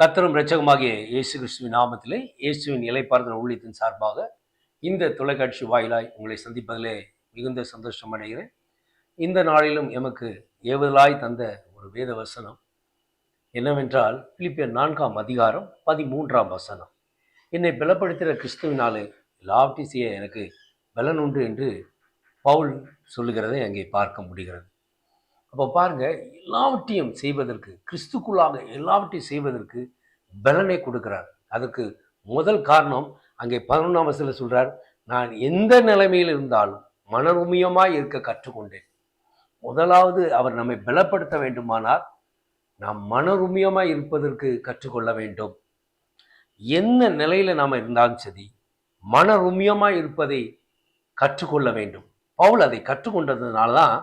கத்தரும் இரட்சகமாகிய இயேசு கிறிஸ்துவின் நாமத்திலே இயேசுவின் இலைப்பார்தல் ஊழியத்தின் சார்பாக இந்த தொலைக்காட்சி வாயிலாய் உங்களை சந்திப்பதிலே மிகுந்த சந்தோஷம் அடைகிறேன். இந்த நாளிலும் எமக்கு ஏவுதலாய் தந்த ஒரு வேத வசனம் என்னவென்றால் பிலிப்பியர் நான்காம் அதிகாரம் பதிமூன்றாம் வசனம். என்னை பலப்படுத்துகிற கிறிஸ்துவினாலே எல்லாவற்றையும் செய்ய எனக்கு பலன் உண்டு என்று பவுல் சொல்லுகிறதை அங்கே பார்க்க முடிகிறது. அப்போ பாருங்கள் எல்லாவற்றையும் செய்வதற்கு கிறிஸ்துக்குள்ளாக எல்லாவற்றையும் செய்வதற்கு பலனை கொடுக்கிறார். அதற்கு முதல் காரணம் அங்கே பதினொன்றாம் வசதியில் சொல்கிறார் நான் எந்த நிலைமையில் இருந்தாலும் மனருமியமாக இருக்க கற்றுக்கொண்டேன். முதலாவது அவர் நம்மை பலப்படுத்த வேண்டுமானால் நாம் மனருமியமாய் இருப்பதற்கு கற்றுக்கொள்ள வேண்டும். என்ன நிலையில் நாம் இருந்தாலும் சரி மனருமியமாய் இருப்பதை கற்றுக்கொள்ள வேண்டும். பவுல் அதை கற்றுக்கொண்டதுனால தான்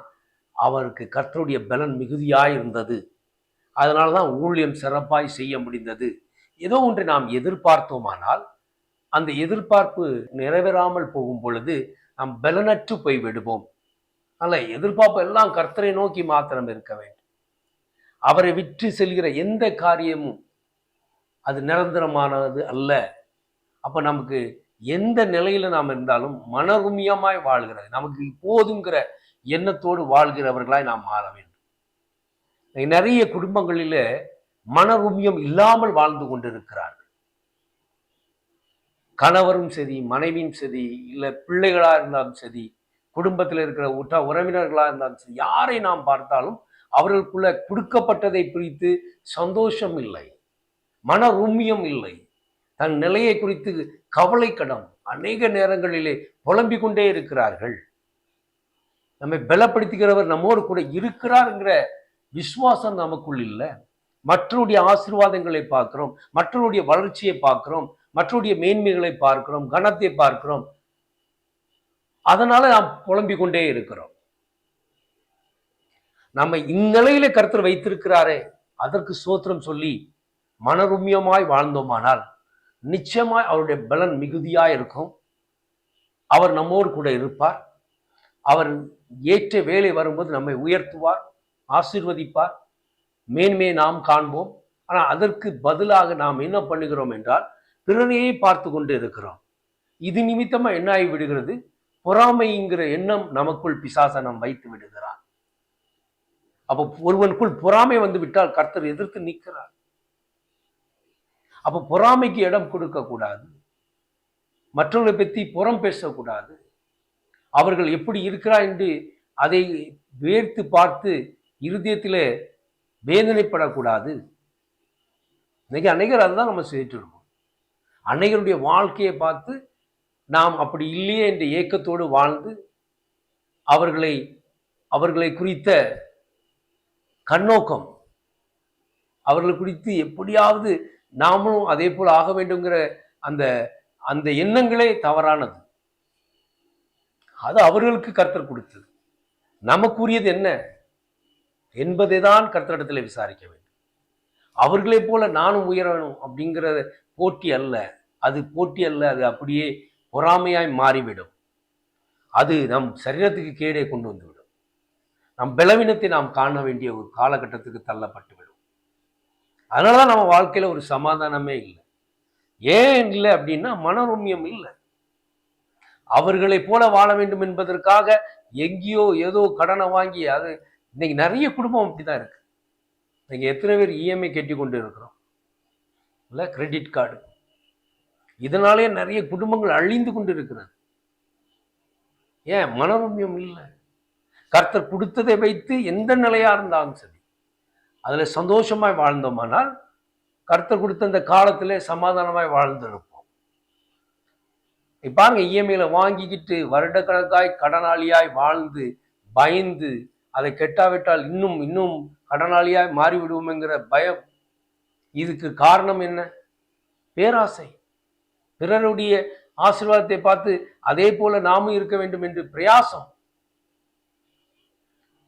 அவருக்கு கர்த்தருடைய பலன் மிகுதியாக இருந்தது அதனால தான் ஊழியம் சிறப்பாய் செய்ய முடிந்தது. ஏதோ ஒன்று நாம் எதிர்பார்த்தோமானால் அந்த எதிர்பார்ப்பு நிறைவேறாமல் போகும் பொழுது நாம் பலனற்று போய் விடுவோம். அல்ல எதிர்பார்ப்பு எல்லாம் கர்த்தரை நோக்கி மாத்திரம் இருக்க வேண்டும். அவரை விற்று செல்கிற எந்த காரியமும் அது நிரந்தரமானது அல்ல. அப்போ நமக்கு எந்த நிலையில நாம் இருந்தாலும் மனருமியமாய் வாழ்கிறது. நமக்கு போதுங்கிற எண்ணத்தோடு வாழ்கிறவர்களாய் நாம் மாற வேண்டும். நிறைய குடும்பங்களில உமியம் இல்லாமல் வாழ்ந்து கொண்டிருக்கிறார்கள். கணவரும் சரி மனைவியும் சரி இல்லை பிள்ளைகளாக இருந்தாலும் சரி குடும்பத்தில் இருக்கிற உற்ற உறவினர்களாக இருந்தாலும் சரி யாரை நாம் பார்த்தாலும் அவர்களுக்குள்ள கொடுக்கப்பட்டதை குறித்து சந்தோஷம் இல்லை மனருமியம் இல்லை. தன் நிலையை குறித்து கவலை கடம். அநேக நேரங்களிலே புலம்பிக் கொண்டே இருக்கிறார்கள். நம்மை பலப்படுத்துகிறவர் நம்மோடு கூட இருக்கிறார்ங்கிற விசுவாசம் நமக்குள் இல்லை. மற்றவருடைய ஆசீர்வாதங்களை பார்க்கிறோம் மற்றவருடைய வளர்ச்சியை பார்க்கிறோம் மற்றவருடைய மேன்மைகளை பார்க்கிறோம் கனத்தை பார்க்கிறோம். அதனால நாம் புலம்பிக் கொண்டே இருக்கிறோம். நம்ம இந்நிலையில கருத்தர் வைத்திருக்கிறாரே அதற்கு சோத்திரம் சொல்லி மனருமியமாய் வாழ்ந்தோமானால் நிச்சயமாய் அவருடைய பலன் மிகுதியாக இருக்கும். அவர் நம்மோடு கூட இருப்பார். அவர் ஏற்ற வேலை வரும்போது நம்மை உயர்த்துவார் ஆசிர்வதிப்பார். மேன்மே நாம் காண்போம். ஆனால் அதற்கு பதிலாக நாம் என்ன பண்ணுகிறோம் என்றால் பிறரையே பார்த்து கொண்டு இருக்கிறோம். இது நிமித்தமாக என்ன ஆகி விடுகிறது? பொறாமைங்கிற எண்ணம் நமக்குள் பிசாசனம் வைத்து விடுகிறார். அப்போ ஒருவனுக்குள் பொறாமை வந்து விட்டால் கர்த்தர் எதிர்த்து நிற்கிறார். அப்போ பொறாமைக்கு இடம் கொடுக்க கூடாது மற்றவர்களை பற்றி புறம் பேசக்கூடாது. அவர்கள் எப்படி இருக்கிறா என்று அதை வேர்த்து பார்த்து இருதயத்தில் வேதனைப்படக்கூடாது. இன்னைக்கு அநேகர் அதுதான் நம்ம செய்துட்டு இருக்கோம் அன்னைகளுடைய வாழ்க்கையை பார்த்து நாம் அப்படி இல்லையே என்ற ஏக்கத்தோடு வாழ்ந்து அவர்களை அவர்களை குறித்த கண்ணோக்கம் அவர்களை குறித்து எப்படியாவது நாமளும் அதே போல் ஆக வேண்டுங்கிற அந்த அந்த எண்ணங்களே தவறானது. அது அவர்களுக்கு கர்த்தர் கொடுத்தது. நமக்குரியது என்ன? என்பதை தான் கர்த்தரிடத்தில் விசாரிக்க வேண்டும். அவர்களே போல நானும் உயரணும் அப்படிங்கிற போட்டி அல்ல. அது போட்டி அல்ல அது அப்படியே பொறாமையாய் மாறிவிடும். அது நம் சரீரத்துக்கு கேடே கொண்டு வந்துவிடும். நம் பலவீனத்தை நாம் காண வேண்டிய ஒரு காலகட்டத்துக்கு தள்ளப்பட்டு விடும் அதனால தான் நம்ம வாழ்க்கையில் ஒரு சமாதானமே இல்லை. ஏன் இல்லை அப்படின்னா மனருமியம் இல்லை. அவர்களை போல வாழ வேண்டும் என்பதற்காக எங்கேயோ ஏதோ கடனை வாங்கி அது இன்னைக்கு நிறைய குடும்பம் அப்படிதான் இருக்கு. இன்னைக்கு எத்தனை பேர் இஎம்ஐ கட்டி கொண்டு இருக்கிறோம். இல்லை கிரெடிட் கார்டு இதனாலே நிறைய குடும்பங்கள் அழிந்து கொண்டு இருக்கிறது. ஏன்? மனோரம்யம் இல்லை. கர்த்தர் கொடுத்ததை வைத்து எந்த நிலையாக இருந்தாலும் சரி அதில் சந்தோஷமாய் வாழ்ந்தோமானால் கர்த்தர் கொடுத்த அந்த காலத்திலே சமாதானமாய் வாழ்ந்திருப்போம் பாருங்க இஎம்ஐல வாங்கிக்கிட்டு வருடக்கணக்காய் கடனாளியாய் வாழ்ந்து பயந்து அதை கெட்டாவிட்டால் இன்னும் இன்னும் கடனாளியாய் மாறிவிடுவோம்ங்கிற பயம். இதுக்கு காரணம் என்ன? பேராசை. பிறருடைய ஆசீர்வாதத்தை பார்த்து அதே போல நாமும் இருக்க வேண்டும் என்று பிரயாசம்.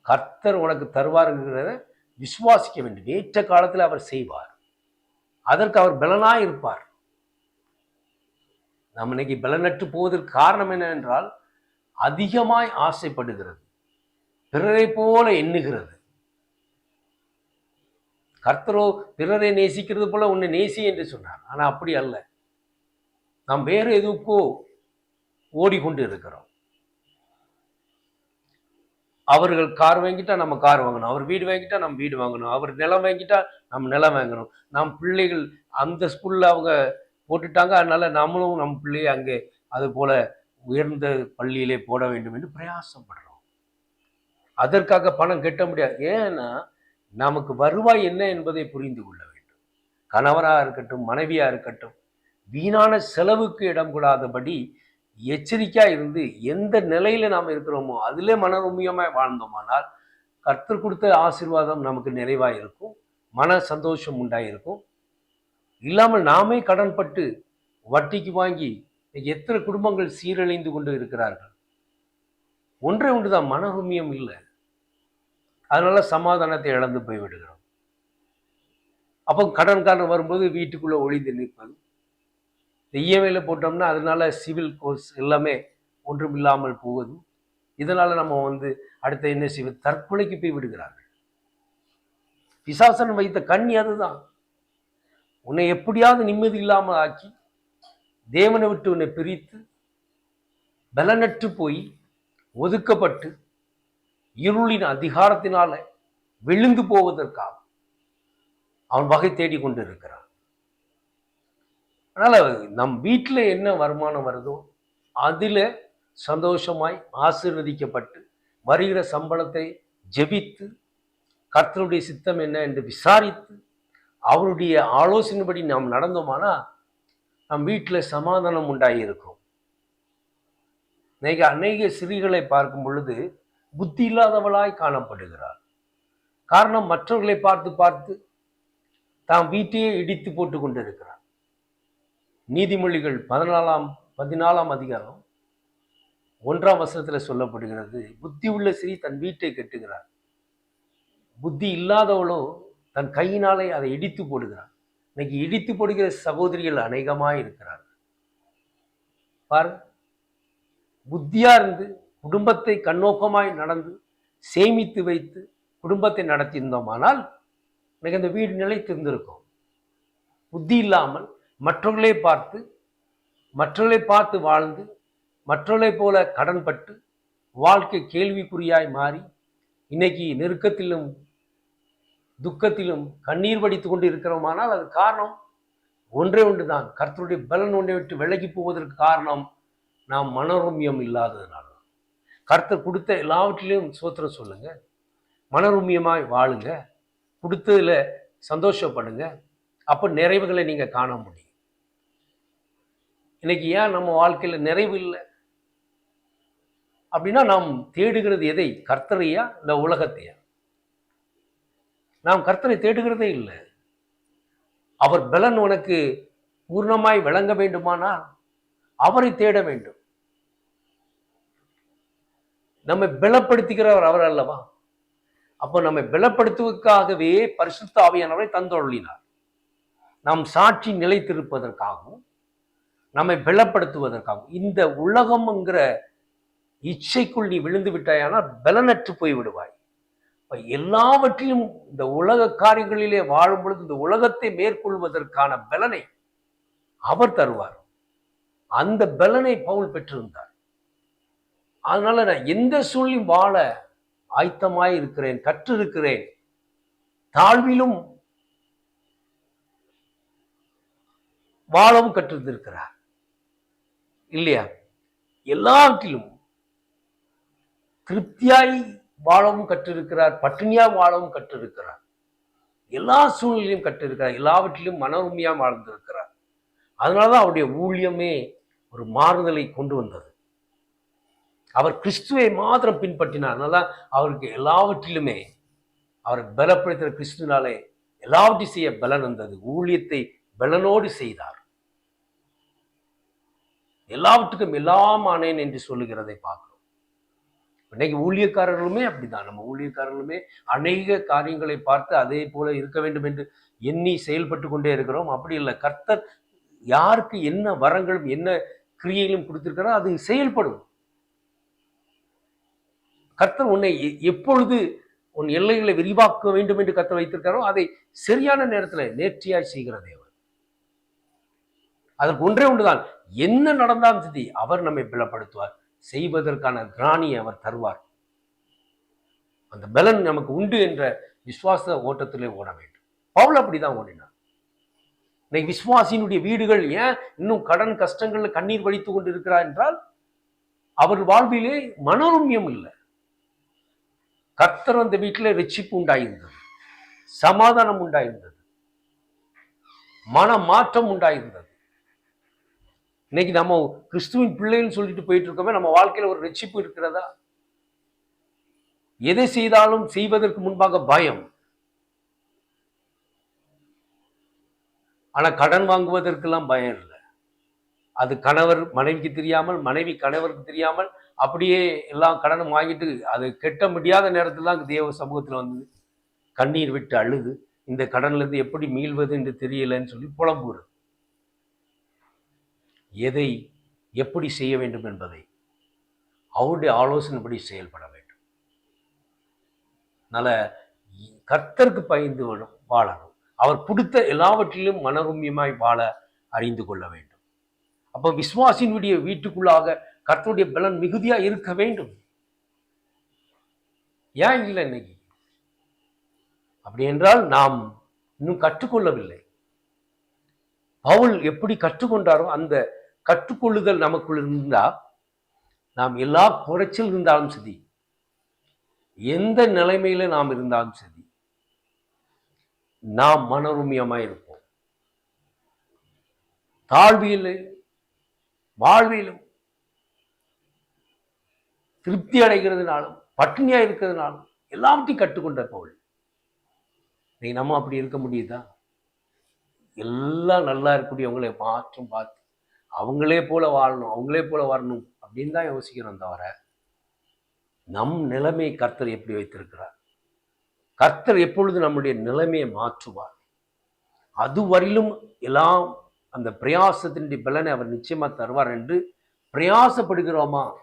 கர்த்தர் உனக்கு தருவாருங்கிறத விசுவாசிக்க வேண்டும். ஏற்ற காலத்தில் அவர் செய்வார். அதற்கு அவர் பலனாய் இருப்பார் நம்ம இன்னைக்கு பலனற்று போவதற்கு காரணம் என்னவென்றால் அதிகமாய் ஆசைப்படுகிறது. பிறரை போல எண்ணுகிறது. கர்த்தரோ பிறரை நேசிக்கிறது போல உன்னை நேசி என்று சொன்னார். ஆனால் அப்படி அல்ல. நாம் வேறு எதுக்கோ ஓடிக்கொண்டு இருக்கிறோம். அவர்கள் கார் வாங்கிட்டா நம்ம கார் வாங்கணும். அவர் வீடு வாங்கிட்டா நம்ம வீடு வாங்கணும். அவர் நிலம் வாங்கிட்டா நம்ம நிலம் வாங்கணும். நம் பிள்ளைகள் அந்த ஸ்கூல்ல அவங்க போட்டுட்டாங்க. அதனால நம்மளும் நம் பிள்ளையை அங்கே அது போல உயர்ந்த பள்ளியிலே போட வேண்டும் என்று பிரயாசப்படுறோம். அதற்காக பணம் கட்ட முடியாது. ஏன்னா நமக்கு வருவாய் என்ன என்பதை புரிந்து கொள்ள வேண்டும். கணவராக இருக்கட்டும் மனைவியாக இருக்கட்டும் வீணான செலவுக்கு இடம் கூடாதபடி எச்சரிக்கையாக இருந்து எந்த நிலையில் நாம் இருக்கிறோமோ அதிலே மனரம்யமாய் வாழ்ந்தோமானால் கற்றுக் கொடுத்த ஆசீர்வாதம் நமக்கு நிறைவாக இருக்கும் மன சந்தோஷம் உண்டாயிருக்கும். இல்லாமல் நாமே கடன்பட்டு வட்டிக்கு வாங்கி எத்தனை குடும்பங்கள் சீரழிந்து கொண்டு இருக்கிறார்கள்? ஒன்றே ஒன்றுதான் மனகுமியம் இல்லை. அதனால சமாதானத்தை இழந்து போய் விடுகிறோம். அப்போ கடன்காரன் வரும்போது வீட்டுக்குள்ளே ஒளிந்து நிற்பது. இஎம்ஐயில் போட்டோம்னா அதனால சிவில் கோர்ஸ் எல்லாமே ஒன்றும் இல்லாமல் போவதும் இதனால் நம்ம வந்து அடுத்த என்ன செய்வது? தற்கொலைக்கு போய் விடுகிறார்கள். பிசாசன் வைத்த கண்ணி அதுதான். உன்னை எப்படியாவது நிம்மதி இல்லாமல் ஆக்கி தேவனை விட்டு உன்னை பிரித்து பலனற்று போய் ஒதுக்கப்பட்டு இருளின் அதிகாரத்தினால விழுந்து போவதற்காக அவன் வகை தேடி கொண்டு இருக்கிறான் அதனால் நம் வீட்டில் என்ன வருமானம் வருதோ அதில் சந்தோஷமாய் ஆசீர்வதிக்கப்பட்டு வருகிற சம்பளத்தை ஜெபித்து கர்த்தருடைய சித்தம் என்ன என்று விசாரித்து அவருடைய ஆலோசனைப்படி நாம் நடந்தோமானா நம் வீட்டில் சமாதானம் உண்டாகி இருக்கும் இன்னைக்கு அநேக சிறிகளை பார்க்கும் பொழுது புத்தி இல்லாதவளாய் காணப்படுகிறார் காரணம் மற்றவர்களை பார்த்து பார்த்து தாம் வீட்டையே இடித்து போட்டு கொண்டிருக்கிறார் நீதிமொழிகள் பதினாலாம் பதினாலாம் அதிகாரம் ஒன்றாம் வசனத்தில் சொல்லப்படுகிறது புத்தி உள்ள சிறி தன் வீட்டை கெட்டுகிறார். புத்தி இல்லாதவளோ தன் கையினாலே அதை இடித்து போடுகிறார். இன்னைக்கு இடித்து போடுகிற சகோதரிகள் அநேகமாக இருக்கிறார்கள். பாரு புத்தியாக இருந்து குடும்பத்தை கண்ணோக்கமாய் நடந்து சேமித்து வைத்து குடும்பத்தை நடத்தியிருந்தோமானால் இன்னைக்கு அந்த வீடு நிலைத்திருந்திருக்கும். புத்தி இல்லாமல் மற்றவர்களை பார்த்து மற்றவர்களை பார்த்து வாழ்ந்து மற்றவர்களை போல கடன்பட்டு வாழ்க்கை கேள்விக்குறியாய் மாறி இன்னைக்கு நெருக்கத்திலும் துக்கத்திலும் கண்ணீர் வடித்து கொண்டு இருக்கிறோமானால் அது காரணம் ஒன்றே ஒன்று தான் கர்த்தருடைய பலன் ஒன்றை விட்டு விலகி போவதற்கு காரணம் நாம் மனோரம்யம் இல்லாததுனால தான். கர்த்தர் கொடுத்த எல்லாவற்றிலையும் சோத்திரம் சொல்லுங்க. மனோரம்யமாய் வாழுங்க. கொடுத்ததில் சந்தோஷப்படுங்க. அப்போ நிறைவுகளை நீங்கள் காண முடியும். இன்னைக்கு ஏன் நம்ம வாழ்க்கையில் நிறைவு இல்லை? அப்படின்னா நாம் தேடுகிறது எதை? கர்த்தரையா இல்லை உலகத்தையா? நாம் கர்த்தரை தேடுகிறதே இல்லை. அவர் பலன் உனக்கு பூர்ணமாய் விளங்க வேண்டுமானால் அவரை தேட வேண்டும். நம்மை பலப்படுத்துகிறவர் அவர் அல்லவா? அப்போ நம்மை பலப்படுத்துவதற்காகவே பரிசுத்த ஆவியானவரை தந்தொழினார் நாம் சாட்சி நிலைத்திருப்பதற்காகவும் நம்மை பலப்படுத்துவதற்காகவும் இந்த உலகம்ங்கிற இச்சைக்குள் நீ விழுந்து விட்டாயானால் பலனற்று போய் விடுவாய் இப்போ எல்லாவற்றிலும் இந்த உலக காரியங்களிலே வாழும் பொழுது இந்த உலகத்தை மேற்கொள்வதற்கான பலனை அவர் தருவார். அந்த பலனை பவுல் பெற்றிருந்தார். அதனால நான் எந்த சூழ்நிலையும் வாழ ஆயத்தமாய் இருக்கிறேன் கற்றிருக்கிறேன். தாழ்விலும் வாழவும் கற்றிருந்திருக்கிறார். இல்லையா? எல்லாவற்றிலும் திருப்தியாய் வாழவும் கற்றிருக்கிறார் பட்டினியா வாழவும் கற்றிருக்கிறார். எல்லா சூழ்நிலையும் கற்றிருக்கிறார் எல்லாவற்றிலும் மன உண்மையா வாழ்ந்திருக்கிறார். அதனாலதான் அவருடைய ஊழியமே ஒரு மாறுதலை கொண்டு வந்தது. அவர் கிறிஸ்துவை மாத்திரம் பின்பற்றினார். அதனால அவருக்கு எல்லாவற்றிலுமே அவர் பலப்படுத்துகிற கிறிஸ்துனாலே எல்லாவற்றையும் செய்ய பலன் வந்தது. ஊழியத்தை பலனோடு செய்தார். எல்லாவற்றுக்கும் எல்லாம் ஆனேன் என்று சொல்லுகிறதை பார்க்கிறோம். இன்னைக்கு ஊழியக்காரர்களுமே அப்படிதான். நம்ம ஊழியக்காரர்களுமே அநேக காரியங்களை பார்த்து அதே போல இருக்க வேண்டும் என்று எண்ணி செயல்பட்டு கொண்டே இருக்கிறோம். அப்படி இல்லை. கர்த்தர் யாருக்கு என்ன வரங்களும் என்ன கிரியைகளும் கொடுத்திருக்கிறோ அது செயல்படும். கர்த்தர் உன்னை எ- எப்பொழுது உன் எல்லைகளை விரிவாக்க வேண்டும் என்று கர்த்தர் வைத்திருக்காரோ அதை சரியான நேரத்தில் நேர்த்தியாய் செய்கிற தேவன். அதற்கு ஒன்றே ஒன்றுதான். என்ன நடந்தாலும் சரி அவர் நம்மை பலப்படுத்துவார். செய்வதற்கான திராணியை அவர் தருவார். அந்த பலன் நமக்கு உண்டு என்ற விசுவாச ஓட்டத்திலே ஓட வேண்டும். பவுல் அப்படிதான் ஓடினார். இன்னைக்கு விசுவாசியினுடைய வீடுகள் ஏன் இன்னும் கடன் கஷ்டங்கள்ல கண்ணீர் வடித்து கொண்டு இருக்கிறார் என்றால் அவர் வாழ்விலே மனோரம்யம் இல்லை. கர்த்தர் அந்த வீட்டில் ரட்சிப்பு உண்டாயிருந்தது சமாதானம் உண்டாயிருந்தது மன மாற்றம் உண்டாயிருந்தது. இன்னைக்கு நம்ம கிறிஸ்துவின் பிள்ளைன்னு சொல்லிட்டு போயிட்டு இருக்கோமே நம்ம வாழ்க்கையில ஒரு ரட்சிப்பு இருக்கிறதா? எதை செய்தாலும் செய்வதற்கு முன்பாக பயம். ஆனா கடன் வாங்குவதற்கெல்லாம் பயம் இல்லை. அது கணவர் மனைவிக்கு தெரியாமல் மனைவி கணவருக்கு தெரியாமல் அப்படியே எல்லாம் கடனும் வாங்கிட்டு அது கெட்ட முடியாத நேரத்தில் தான் தேவ சமூகத்தில் வந்து கண்ணீர் விட்டு அழுது இந்த கடன்லேருந்து எப்படி மீள்வது என்று தெரியலன்னு சொல்லி புலம்புறது. எதை எப்படி செய்ய வேண்டும் என்பதை அவருடைய ஆலோசனைப்படி செயல்பட வேண்டும். அதனால கர்த்தருக்கு பயந்து வாழணும். அவர் கொடுத்த எல்லாவற்றிலும் மனரூமியமாய் வாழ அறிந்து கொள்ள வேண்டும். அப்போ விஸ்வாசினுடைய வீட்டுக்குள்ளாக கர்த்தருடைய பலன் மிகுதியா இருக்க வேண்டும்? ஏன் இல்லை இன்னைக்கு? அப்படி என்றால் நாம் இன்னும் கற்றுக்கொள்ளவில்லை. பவுல் எப்படி கற்றுக்கொண்டாரோ அந்த கற்றுக்கொள்ளுதல் நமக்குள் இருந்தா நாம் எல்லா குறைச்சல் இருந்தாலும் சரி எந்த நிலைமையில நாம் இருந்தாலும் சரி நாம் மனோரம்யமாய் இருப்போம். தாழ்வியிலே வாழ்விலும் திருப்தி அடைகிறதுனாலும் பட்டினியா இருக்கிறதுனாலும் எல்லாவற்றையும் கற்றுக்கொண்ட பவுல் நீ நம்ம அப்படி இருக்க முடியுதா? எல்லாம் நல்லா இருக்கக்கூடியவங்களை மாற்றம் பார்த்து அவங்களே போல வாழணும் அவங்களே போல வரணும் அப்படின்னு தான் யோசிக்கிறோம் தவிர நம் நிலைமை கர்த்தர் எப்படி வைத்திருக்கிறார்? கர்த்தர் எப்பொழுது நம்முடைய நிலைமையை மாற்றுவார்? அதுவரையிலும் எல்லாம் அந்த பிரயாசத்தினுடைய பலனை அவர் நிச்சயமா தருவார் என்று பிரயாசப்படுகிறோமா?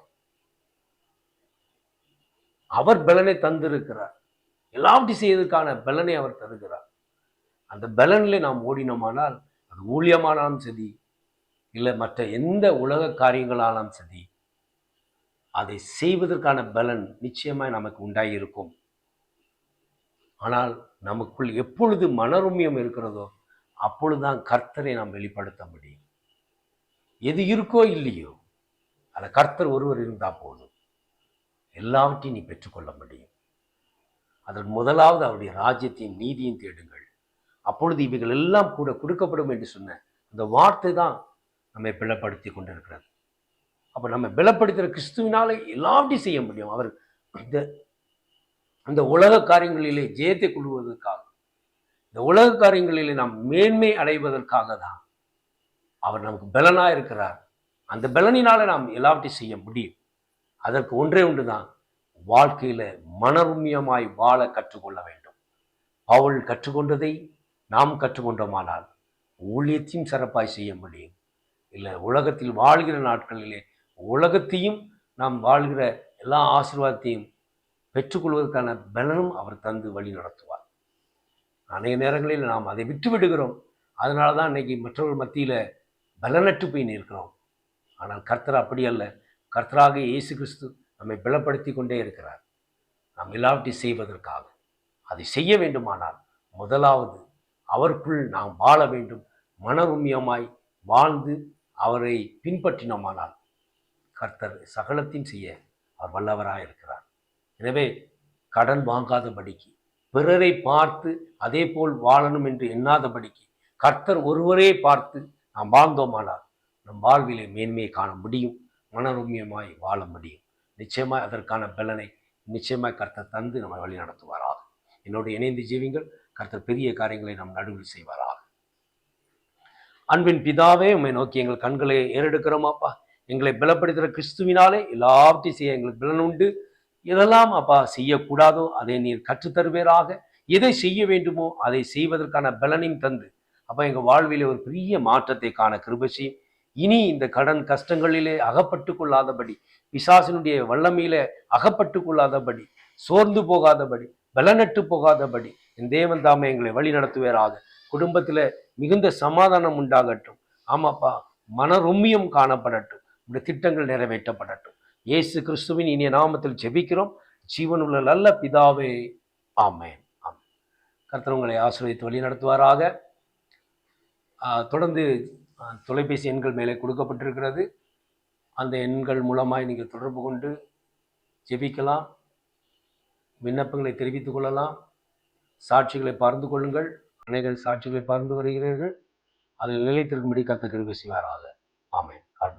அவர் பலனை தந்திருக்கிறார். எல்லாவற்றையும் செய்வதற்கான பலனை அவர் தருகிறார். அந்த பலனிலே நாம் ஓடினோமானால் அது ஊழியமானாலும் சரி இல்லை மற்ற எந்த உலக காரியங்களாலும் சரி அதை செய்வதற்கான பலன் நிச்சயமாய் நமக்கு உண்டாகியிருக்கும் ஆனால் நமக்குள் எப்பொழுது மனருமியம் இருக்கிறதோ அப்பொழுதுதான் கர்த்தரை நாம் வெளிப்படுத்த முடியும். எது இருக்கோ இல்லையோ அந்த கர்த்தர் ஒருவர் இருந்தால் போதும். எல்லாவற்றையும் நீ பெற்றுக்கொள்ள முடியும். அதன் முதலாவது அவருடைய ராஜ்யத்தையும் நீதியும் தேடுங்கள். அப்பொழுது இவைகள் எல்லாம் கூட கொடுக்கப்படும் என்று சொன்ன அந்த வார்த்தை தான் நம்மை பிளப்படுத்தி கொண்டிருக்கிறது. அப்போ நம்ம பலப்படுத்துகிற கிறிஸ்துவினாலே எல்லாவற்றையும் செய்ய முடியும். அவர் இந்த அந்த உலக காரியங்களிலே ஜெயத்தை கொள்வதற்காக இந்த உலக காரியங்களிலே நாம் மேன்மை அடைவதற்காக தான் அவர் நமக்கு பலனாக இருக்கிறார். அந்த பலனினால நாம் எல்லாவற்றையும் செய்ய முடியும். அதற்கு ஒன்றே ஒன்று தான் வாழ்க்கையில் மனருமியமாய் வாழ கற்றுக்கொள்ள வேண்டும். அவள் கற்றுக்கொண்டதை நாம் கற்றுக்கொண்டோமானால் ஊழியத்தையும் சிறப்பாய் செய்ய முடியும். இல்லை உலகத்தில் வாழ்கிற நாட்களிலே உலகத்தையும் நாம் வாழ்கிற எல்லா ஆசீர்வாதத்தையும் பெற்றுக்கொள்வதற்கான பலனும் அவர் தந்து வழி நடத்துவார். அநேக நேரங்களில் நாம் அதை விட்டு விடுகிறோம். அதனால தான் இன்னைக்கு மற்றவர்கள் மத்தியில் பலனற்று போய் நிற்கிறோம். ஆனால் கர்த்தர் அப்படி அல்ல. கர்த்தராக இயேசு கிறிஸ்து நம்மை பலப்படுத்தி கொண்டே இருக்கிறார். நாம் எல்லாவற்றையும் செய்வதற்காக. அதை செய்ய வேண்டுமானால் முதலாவது அவருக்குள் நாம் வாழ வேண்டும். மனருமியமாய் வாழ்ந்து அவரை பின்பற்றினோமானால் கர்த்தர் சகலத்தையும் செய்ய அவர் வல்லவராக இருக்கிறார். எனவே கடன் வாங்காதபடிக்கு பிறரை பார்த்து அதே போல் வாழணும் என்று எண்ணாதபடிக்கு கர்த்தர் ஒருவரே பார்த்து நாம் வாழ்ந்தோமானால் நம் வாழ்விலே மேன்மையை காண முடியும் மனருமியமாய் வாழ முடியும். நிச்சயமாய் அதற்கான பலனை நிச்சயமாய் கர்த்தர் தந்து நம்மை வழி நடத்துவாராக என்னோடு இணைந்து ஜீவிங்கள் கர்த்தர் பெரிய காரியங்களை நம் நடுவில் செய்வாராக. அன்பின் பிதாவே உம்மை நோக்கி எங்கள் கண்களை ஏறெடுக்கிறோமாப்பா எங்களை பலப்படுத்துகிற கிறிஸ்துவினாலே எல்லாவற்றையும் செய்ய எங்களுக்கு பலன் உண்டு எதெல்லாம் அப்பா செய்யக்கூடாதோ அதை நீர் கற்றுத்தருவேராக. எதை செய்ய வேண்டுமோ அதை செய்வதற்கான பலனையும் தந்து. அப்போ எங்கள் வாழ்விலே ஒரு பெரிய மாற்றத்தை காண கிருபசி இனி இந்த கடன் கஷ்டங்களிலே அகப்பட்டு கொள்ளாதபடி பிசாசினுடைய வல்லமையிலே அகப்பட்டு கொள்ளாதபடி சோர்ந்து போகாதபடி பலனட்டு போகாதபடி என் தேவன் தாமே எங்களை வழி நடத்துவாராக. குடும்பத்தில் மிகுந்த சமாதானம் உண்டாகட்டும். ஆமாப்பா மனரொம்மியம் காணப்படட்டும். இந்த திட்டங்கள் நிறைவேற்றப்படட்டும். இயேசு கிறிஸ்துவின் இனிய நாமத்தில் ஜெபிக்கிறோம். ஜீவனுள்ள நல்ல பிதாவே ஆமேன். ஆமென் கர்த்தர் உங்களை வழி நடத்துவாராக. தொடர்ந்து தொலைபேசி எண்கள் மேலே கொடுக்கப்பட்டிருக்கிறது. அந்த எண்கள் மூலமாய் நீங்கள் தொடர்பு கொண்டு ஜெபிக்கலாம். விண்ணப்பங்களை தெரிவித்துக் கொள்ளலாம். சாட்சிகளை பகிர்ந்து கொள்ளுங்கள். அநேக சாட்சிகளை பகிர்ந்து வருகிறீர்கள். அதில் நிலைத்திருக்கும்படி கத்த கிருபி செய்வாராக. ஆமென். காட்